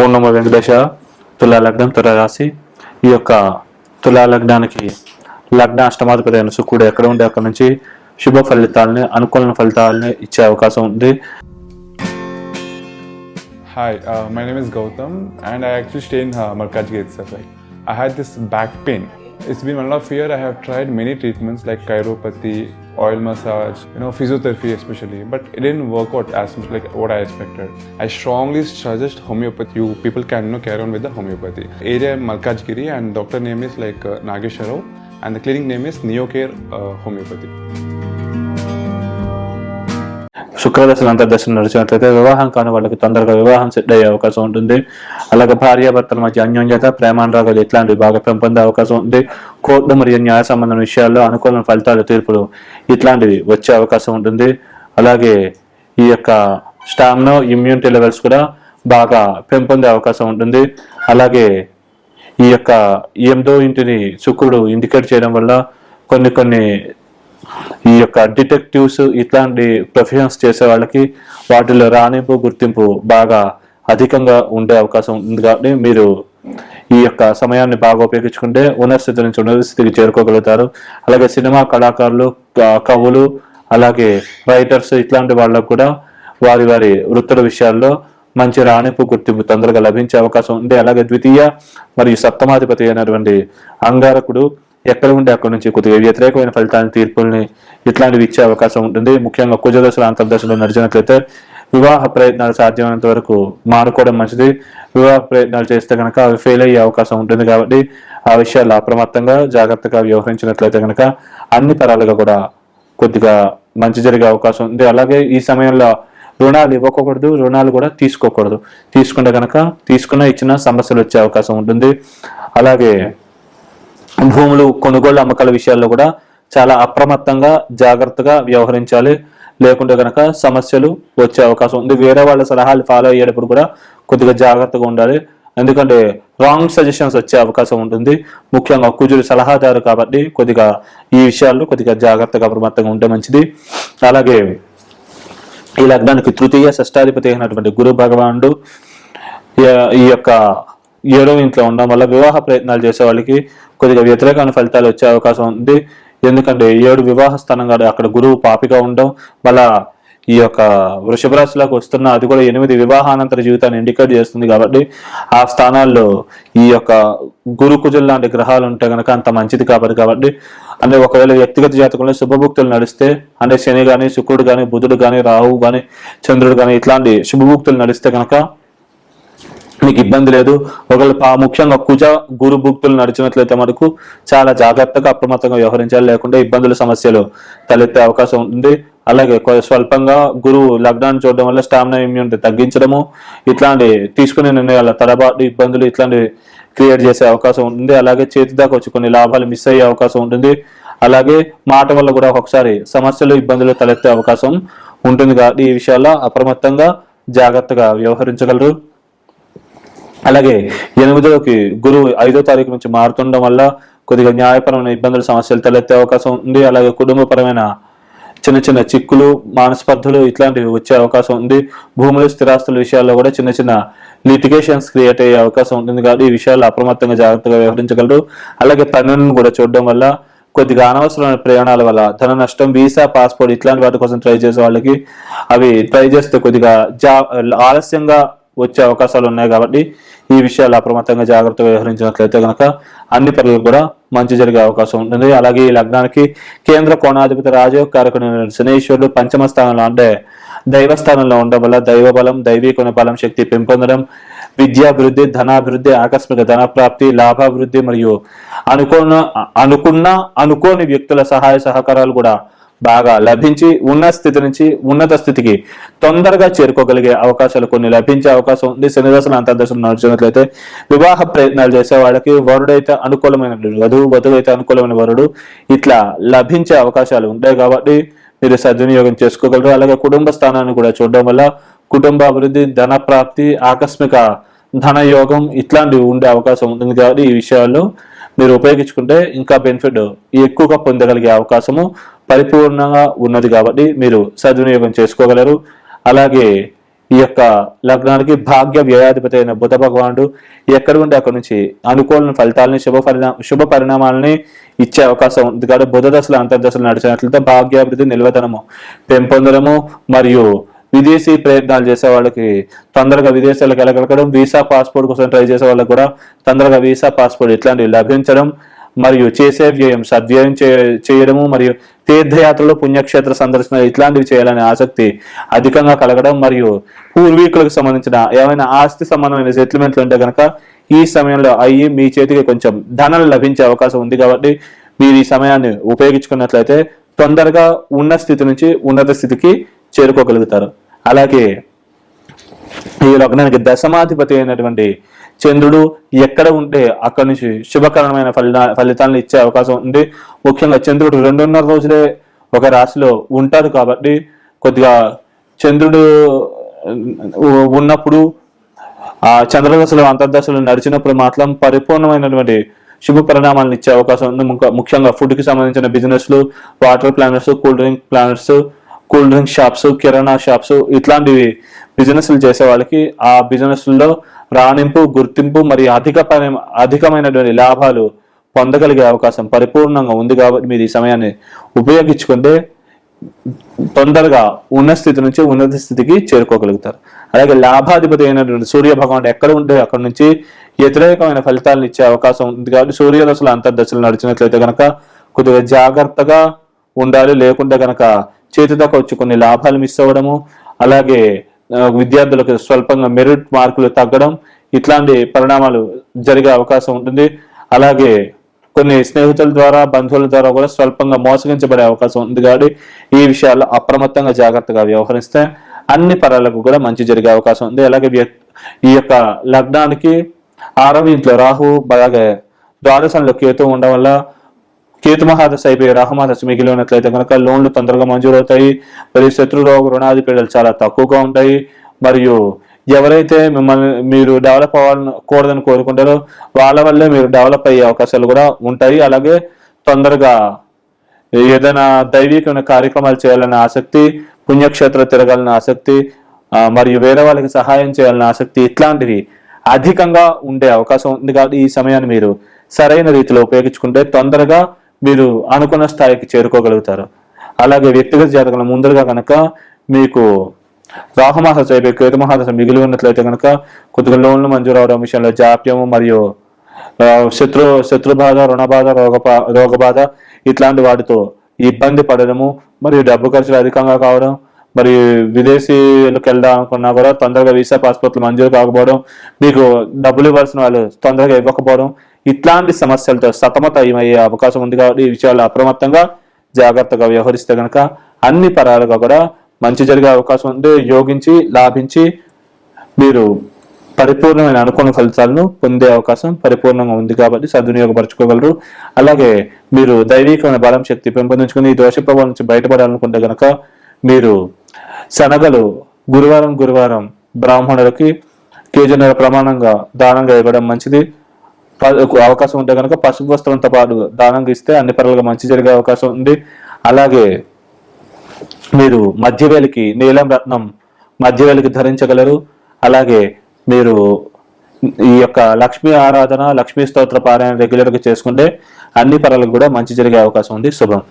Phone number Venkatesha తులా లగ్నం త్వర రాసి ఈ యొక్క తులా లగ్నానికి లగ్న అష్టమాధిపతి సుఖుడు ఎక్కడ ఉండే? అక్కడ నుంచి శుభ ఫలితాలని అనుకూల ఫలితాలని ఇచ్చే అవకాశం ఉంది. Hi my name is Gautam and I actually stay in Markaz gate sir I had this back pain it's been one of year I have tried many treatments like chiropathy oil massage, you know, physiotherapy especially, but it didn't work out as much like what I expected. I strongly suggest homeopathy. You people can you know, carry on with the homeopathy. Area Malkajgiri, and doctor name is like uh, Nagesh Rao, and the clinic name is Neocare uh, Homeopathy. శుక్రదశలు అంతర్దశలు నడిచినట్లయితే వివాహం కాని వాళ్ళకి తొందరగా వివాహం set అయ్యే అవకాశం ఉంటుంది. అలాగే భార్యాభర్తల మధ్య అన్యోన్యత ప్రేమానురాగాలు ఇట్లాంటివి బాగా పెంపొందే అవకాశం ఉంది. కోర్టు మరియు న్యాయ సంబంధం విషయాల్లో అనుకూల ఫలితాలు తీర్పులు ఇట్లాంటివి వచ్చే అవకాశం ఉంటుంది. అలాగే ఈ యొక్క స్టామినా ఇమ్యూనిటీ లెవెల్స్ కూడా బాగా పెంపొందే అవకాశం ఉంటుంది. అలాగే ఈ యొక్క ఎనిమిదో ఇంటిని శుక్రుడు ఇండికేట్ చేయడం వల్ల కొన్ని కొన్ని ఈ యొక్క డిటెక్టివ్స్ ఇట్లాంటి ప్రొఫెషన్స్ చేసే వాళ్ళకి వాటిలో రాణింపు గుర్తింపు బాగా అధికంగా ఉండే అవకాశం ఉంది కాబట్టి మీరు ఈ యొక్క సమయాన్ని బాగా ఉపయోగించుకుంటే ఉన్నతస్థితి నుంచి ఉన్నత స్థితికి చేరుకోగలుగుతారు. అలాగే సినిమా కళాకారులు కవులు అలాగే రైటర్స్ ఇట్లాంటి వాళ్ళకు కూడా వారి వారి వృత్తుల విషయాల్లో మంచి రాణింపు గుర్తింపు తొందరగా లభించే అవకాశం ఉంది అలాగే ద్వితీయ మరియు సప్తమాధిపతి అయినటువంటి అంగారకుడు ఎక్కడ ఉంటే అక్కడ నుంచి కొద్దిగా వ్యతిరేకమైన ఫలితాలను తీర్పుల్ని ఇట్లాంటివి ఇచ్చే అవకాశం ఉంటుంది. ముఖ్యంగా కుజదశలు అంతర్దశలు నడిచినట్లయితే వివాహ ప్రయత్నాలు సాధ్యమైనంత వరకు మానుకోవడం మంచిది. వివాహ ప్రయత్నాలు చేస్తే కనుక అవి ఫెయిల్ అయ్యే అవకాశం ఉంటుంది కాబట్టి ఆ విషయాలు అప్రమత్తంగా జాగ్రత్తగా వ్యవహరించినట్లయితే కనుక అన్ని తరాలుగా కూడా కొద్దిగా మంచి జరిగే అవకాశం ఉంది. అలాగే ఈ సమయంలో రుణాలు ఇవ్వకూడదు రుణాలు కూడా తీసుకోకూడదు. తీసుకుంటే కనుక తీసుకున్న ఇచ్చిన సమస్యలు వచ్చే అవకాశం ఉంటుంది. అలాగే భూములు కొనుగోలు అమ్మకాల విషయాల్లో కూడా చాలా అప్రమత్తంగా జాగ్రత్తగా వ్యవహరించాలి. లేకుంటే కనుక సమస్యలు వచ్చే అవకాశం ఉంది. వేరే వాళ్ళ సలహాలు ఫాలో అయ్యేటప్పుడు కూడా కొద్దిగా జాగ్రత్తగా ఉండాలి. ఎందుకంటే రాంగ్ సజెషన్స్ వచ్చే అవకాశం ఉంటుంది. ముఖ్యంగా కుజుడు సలహాదారు కాబట్టి కొద్దిగా ఈ విషయాల్లో కొద్దిగా జాగ్రత్తగా అప్రమత్తంగా ఉంటే మంచిది. అలాగే ఈ లగ్నానికి తృతీయ షష్టాధిపతి అయినటువంటి గురు భగవానుడు ఈ- ఈ యొక్క ఏడవ ఇంట్లో ఉండడం వల్ల వివాహ ప్రయత్నాలు చేసే వాళ్ళకి కొద్దిగా వ్యతిరేకమైన ఫలితాలు వచ్చే అవకాశం ఉంది. ఎందుకంటే ఏడు వివాహ స్థానంగా అక్కడ గురువు పాపిగా ఉండడం వల్ల ఈ యొక్క వృషభ రాశిలోకి వస్తున్న అది కూడా ఎనిమిది వివాహానంతర జీవితాన్ని ఇండికేట్ చేస్తుంది కాబట్టి ఆ స్థానాల్లో ఈ యొక్క గురుకుజులు లాంటి గ్రహాలు ఉంటే కనుక అంత మంచిది కాబట్టి కాబట్టి అంటే ఒకవేళ వ్యక్తిగత జాతకంలో శుభభుక్తులు నడిస్తే అంటే శని కానీ శుక్రుడు కానీ బుధుడు కానీ రాహువు కానీ చంద్రుడు కానీ ఇట్లాంటి శుభభుక్తులు నడిస్తే కనుక మీకు ఇబ్బంది లేదు. ఒకవేళ పా- ముఖ్యంగా కుజ గురు భుక్తులు నడిచినట్లయితే మనకు చాలా జాగ్రత్తగా అప్రమత్తంగా వ్యవహరించాలి. లేకుంటే ఇబ్బందులు సమస్యలు తలెత్తే అవకాశం ఉంటుంది. అలాగే కొ- స్వల్పంగా గురువు లగ్నాన్ని చూడడం వల్ల స్టామినా ఇమ్యూనిటీ తగ్గించడము ఇట్లాంటి తీసుకునే నిర్ణయాల తడబాటు ఇబ్బందులు ఇట్లాంటివి క్రియేట్ చేసే అవకాశం ఉంటుంది. అలాగే చేతి దాకా వచ్చి కొన్ని లాభాలు మిస్ అయ్యే అవకాశం ఉంటుంది. అలాగే మాట వల్ల కూడా ఒక్కొక్కసారి సమస్యలు ఇబ్బందులు తలెత్తే అవకాశం ఉంటుంది. కాబట్టి ఈ విషయాల్లో అప్రమత్తంగా జాగ్రత్తగా వ్యవహరించగలరు. అలాగే ఎనిమిదోకి గురువు ఐదో తారీఖు నుంచి మారుతుండడం వల్ల కొద్దిగా న్యాయపరమైన ఇబ్బందులు సమస్యలు తలెత్తే అవకాశం ఉంది. అలాగే కుటుంబపరమైన చిన్న చిన్న చిక్కులు మానస్పర్ధలు ఇట్లాంటివి వచ్చే అవకాశం ఉంది. భూములు స్థిరాస్తుల విషయాల్లో కూడా చిన్న చిన్న లిటిగేషన్స్ క్రియేట్ అయ్యే అవకాశం ఉంటుంది. కాబట్టి ఈ విషయాలు అప్రమత్తంగా జాగ్రత్తగా వ్యవహరించగలరు. అలాగే పనులను కూడా చూడడం వల్ల కొద్దిగా అనవసరమైన ప్రయాణాల వల్ల ధన నష్టం వీసా పాస్పోర్ట్ ఇట్లాంటి వాటి కోసం ట్రై చేసే వాళ్ళకి అవి ట్రై చేస్తే కొద్దిగా జా ఆలస్యంగా వచ్చే అవకాశాలు ఉన్నాయి కాబట్టి ఈ విషయాలు అప్రమత్తంగా జాగ్రత్తగా వ్యవహరించినట్లయితే కనుక అన్ని పనులకు కూడా మంచి జరిగే అవకాశం ఉంటుంది. అలాగే ఈ లగ్నానికి కేంద్ర కోణాధిపతి రాజయోగకారకుడు శనేశ్వరుడు పంచమ స్థానంలో అంటే దైవ స్థానంలో ఉండడం వల్ల దైవ బలం దైవీకుణ బలం శక్తి పెంపొందడం విద్యాభివృద్ధి ధనాభివృద్ధి ఆకస్మిక ధన ప్రాప్తి లాభాభివృద్ధి మరియు అనుకున్న అనుకున్న అనుకోని వ్యక్తుల సహాయ సహకారాలు కూడా బాగా లభించి ఉన్న స్థితి నుంచి ఉన్నత స్థితికి తొందరగా చేరుకోగలిగే అవకాశాలు కొన్ని లభించే అవకాశం ఉంది. శని దశలు అంతర్దశలు నడిచినట్లయితే వివాహ ప్రయత్నాలు చేసే వాళ్ళకి వరుడైతే అనుకూలమైన వధువు వధువు అయితే అనుకూలమైన వరుడు ఇట్లా లభించే అవకాశాలు ఉంటాయి కాబట్టి మీరు సద్వినియోగం చేసుకోగలరు. అలాగే కుటుంబ స్థానాన్ని కూడా చూడడం వల్ల కుటుంబ అభివృద్ధి ధన ప్రాప్తి ఆకస్మిక ధన యోగం ఇట్లాంటివి ఉండే అవకాశం ఉంటుంది కాబట్టి ఈ విషయాల్లో మీరు ఉపయోగించుకుంటే ఇంకా బెనిఫిట్ ఎక్కువగా పొందగలిగే అవకాశము పరిపూర్ణంగా ఉన్నది కాబట్టి మీరు సద్వినియోగం చేసుకోగలరు. అలాగే ఈ యొక్క లగ్నానికి భాగ్య వ్యయాధిపతి అయిన బుధ భగవానుడు ఎక్కడ ఉంటే అక్కడ నుంచి అనుకూల ఫలితాలని శుభ పరిణా శుభ పరిణామాలని ఇచ్చే అవకాశం ఉంది. కాబట్టి బుధ దశలు అంతర్దశలు నడిచినట్లయితే భాగ్యాభివృద్ధి నిల్వతనము పెంపొందడము మరియు విదేశీ ప్రయత్నాలు చేసే వాళ్ళకి తొందరగా విదేశాలకు వెళ్ళగలగడం వీసా పాస్పోర్ట్ కోసం ట్రై చేసే వాళ్ళకి కూడా తొందరగా వీసా పాస్పోర్ట్ ఇట్లాంటివి లభించడం మరియు చేసే వ్యయం సద్వ్యయం చే- చేయడము మరియు తీర్థయాత్రలు పుణ్యక్షేత్ర సందర్శన ఇట్లాంటివి చేయాలనే ఆసక్తి అధికంగా కలగడం మరియు పూర్వీకులకు సంబంధించిన ఏమైనా ఆస్తి సంబంధమైన సెటిల్మెంట్లు ఉంటే కనుక ఈ సమయంలో అయ్యి మీ చేతికి కొంచెం ధనం లభించే అవకాశం ఉంది కాబట్టి మీరు ఈ సమయాన్ని ఉపయోగించుకున్నట్లయితే తొందరగా ఉన్న స్థితి నుంచి ఉన్నత స్థితికి చేరుకోగలుగుతారు. అలాగే ఈ లగ్నానికి దశమాధిపతి అయినటువంటి చంద్రుడు ఎక్కడ ఉంటే అక్కడి నుంచి శుభకరమైన ఫలితా ఫలితాలను ఇచ్చే అవకాశం ఉంది. ముఖ్యంగా చంద్రుడు రెండున్నర రోజులే ఒక రాశిలో ఉంటాడు కాబట్టి కొద్దిగా చంద్రుడు ఉన్నప్పుడు ఆ చంద్రదశలు అంతర్దశలు నడిచినప్పుడు మాత్రం పరిపూర్ణమైనటువంటి శుభ పరిణామాలను ఇచ్చే అవకాశం ఉంది. ముఖ్యంగా ఫుడ్కి సంబంధించిన బిజినెస్లు water planners cool drink planners cool drink shops kirana shops ఇట్లాంటివి బిజినెస్లు చేసే వాళ్ళకి ఆ బిజినెస్లో రాణింపు గుర్తింపు మరియు అధిక పరి- అధికమైనటువంటి లాభాలు పొందగలిగే అవకాశం పరిపూర్ణంగా ఉంది కాబట్టి మీరు ఈ సమయాన్ని ఉపయోగించుకుంటే తొందరగా ఉన్న స్థితి నుంచి ఉన్నత స్థితికి చేరుకోగలుగుతారు. అలాగే లాభాధిపతి అయినటువంటి సూర్య భగవాన్ ఎక్కడ ఉంటే అక్కడ నుంచి వ్యతిరేకమైన ఫలితాలను ఇచ్చే అవకాశం ఉంది కాబట్టి సూర్యదశలు అంతర్దశలు నడిచినట్లయితే కనుక కొద్దిగా జాగ్రత్తగా ఉండాలి. లేకుంటే కనుక చేతితో వచ్చి కొన్ని లాభాలు మిస్ అవ్వడము. అలాగే విద్యార్థులకు స్వల్పంగా మెరిట్ మార్కులు తగ్గడం ఇట్లాంటి పరిణామాలు జరిగే అవకాశం ఉంటుంది. అలాగే కొన్ని స్నేహితుల ద్వారా బంధువుల ద్వారా కూడా స్వల్పంగా మోసగించబడే అవకాశం ఉంది కాబట్టి ఈ విషయాల్లో అప్రమత్తంగా జాగ్రత్తగా వ్యవహరిస్తే అన్ని పరాలకు కూడా మంచి జరిగే అవకాశం ఉంది. అలాగే ఈ యొక్క లగ్నానికి ఆరవ ఇంట్లో రాహు అలాగే ద్వాదశంలో కేతు ఉండడం వల్ల కేతు మహాదశ అయిపోయి రాహమహాదశ మిగిలి ఉన్నట్లయితే కనుక లోన్లు తొందరగా మంజూరు అవుతాయి మరియు శత్రు రోగ రుణాది పీడలు చాలా తక్కువగా ఉంటాయి. మరియు ఎవరైతే మిమ్మల్ని మీరు డెవలప్ అవ్వాలని కూడదని కోరుకుంటారో వాళ్ళ వల్లే మీరు డెవలప్ అయ్యే అవకాశాలు కూడా ఉంటాయి. అలాగే తొందరగా ఏదైనా దైవికమైన కార్యక్రమాలు చేయాలనే ఆసక్తి పుణ్యక్షేత్ర తిరగాలన్న ఆసక్తి మరియు వేరే వాళ్ళకి సహాయం చేయాలనే ఆసక్తి ఇట్లాంటివి అధికంగా ఉండే అవకాశం ఉంది. కాబట్టి ఈ సమయాన్ని మీరు సరైన రీతిలో ఉపయోగించుకుంటే తొందరగా మీరు అనుకున్న స్థాయికి చేరుకోగలుగుతారు. అలాగే వ్యక్తిగత జాతకంలో ముందరగా కనుక మీకు రాహుమాస అయిపోయి కేతుమహాదశ మిగిలి ఉన్నట్లయితే కనుక కొద్దిగా లోన్లు మంజూరు అవడం విషయంలో జాప్యము మరియు శత్రు శత్రు బాధ రుణ బాధ రోగ రోగ బాధ ఇట్లాంటి వాటితో ఇబ్బంది పడడము మరియు డబ్బు ఖర్చులు అధికంగా కావడం మరి విదేశీలకు వెళ్దాం అనుకున్నా కూడా తొందరగా వీసా పాస్పోర్ట్లు మంజూరు కాకపోవడం మీకు డబ్బులు ఇవ్వాల్సిన వాళ్ళు తొందరగా ఇవ్వకపోవడం ఇట్లాంటి సమస్యలతో సతమతమయ్యే అవకాశం ఉంది కాబట్టి ఈ విషయాలు అప్రమత్తంగా జాగ్రత్తగా వ్యవహరిస్తే కనుక అన్ని పరాలుగా కూడా మంచి జరిగే అవకాశం ఉంది. యోగించి లాభించి మీరు పరిపూర్ణమైన అనుకున్న ఫలితాలను పొందే అవకాశం పరిపూర్ణంగా ఉంది కాబట్టి సద్వినియోగపరచుకోగలరు. అలాగే మీరు దైవికమైన బలం శక్తి పెంపొందించుకుని ఈ దోష ప్రభావం నుంచి బయటపడాలనుకుంటే కనుక మీరు శనగలు గురువారం గురువారం బ్రాహ్మణులకి కేజీన్నర ప్రమాణంగా దానంగా ఇవ్వడం మంచిది. అవకాశం ఉంటే కనుక పసుపు వస్త్రంతో పాటు దానంగా ఇస్తే అన్ని పనులుగా మంచి జరిగే అవకాశం ఉంది. అలాగే మీరు మధ్యవేలికి నీలం రత్నం మధ్యవేలికి ధరించగలరు. అలాగే మీరు ఈ యొక్క లక్ష్మీ ఆరాధన లక్ష్మీ స్తోత్ర పారాయణ రెగ్యులర్గా చేసుకుంటే అన్ని పనులకు కూడా మంచి జరిగే అవకాశం ఉంది. శుభం.